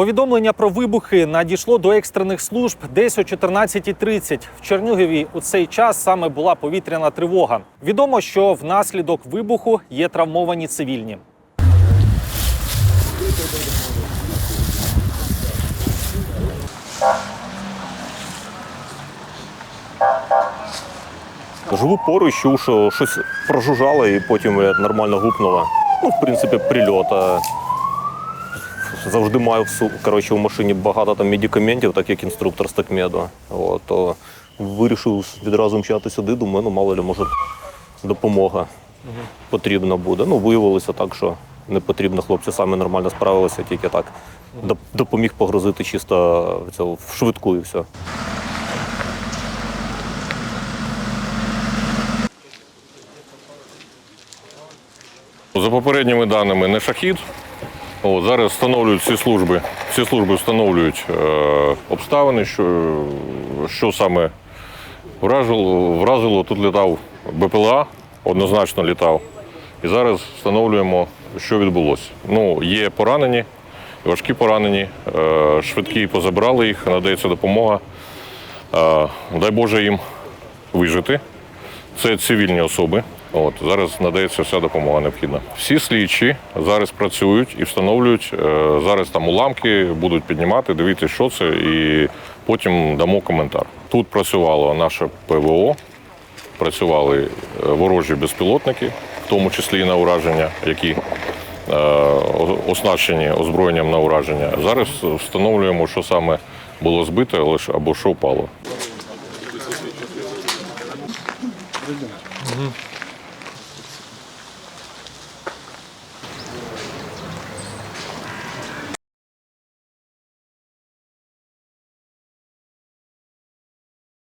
Повідомлення про вибухи надійшло до екстрених служб десь о 14.30. В Чернігові у цей час саме була повітряна тривога. Відомо, що внаслідок вибуху є травмовані цивільні. Живу поруч, чув, що щось прожужжало і потім нормально гупнуло. Ну, в принципі, прильот. Завжди маю в коротше, в машині багато там медикаментів, так як інструктор з такмеду. От, то вирішив відразу мчати сюди, думаю, ну мало ли, може, допомога потрібна буде. Ну, виявилося так, що не потрібно. Хлопці самі нормально справилися, тільки так доп- допоміг погрузити чисто в швидку і все. За попередніми даними, не шахід. О, зараз встановлюють всі служби. Всі служби встановлюють е, обставини, що, що саме вразило, вразило. Тут літав БПЛА, однозначно літав. І зараз встановлюємо, що відбулося. Ну, є поранені, важкі поранені, е, швидкі позабирали їх, надається допомога. Е, дай Боже їм вижити. Це цивільні особи. От зараз надається вся допомога необхідна. Всі слідчі зараз працюють і встановлюють. е, Зараз там уламки будуть піднімати, дивіться, що це, і потім дамо коментар. Тут працювало наше ПВО, працювали е, ворожі безпілотники, в тому числі і на ураження, які е, оснащені озброєнням на ураження. Зараз встановлюємо, що саме було збите лише або що впало.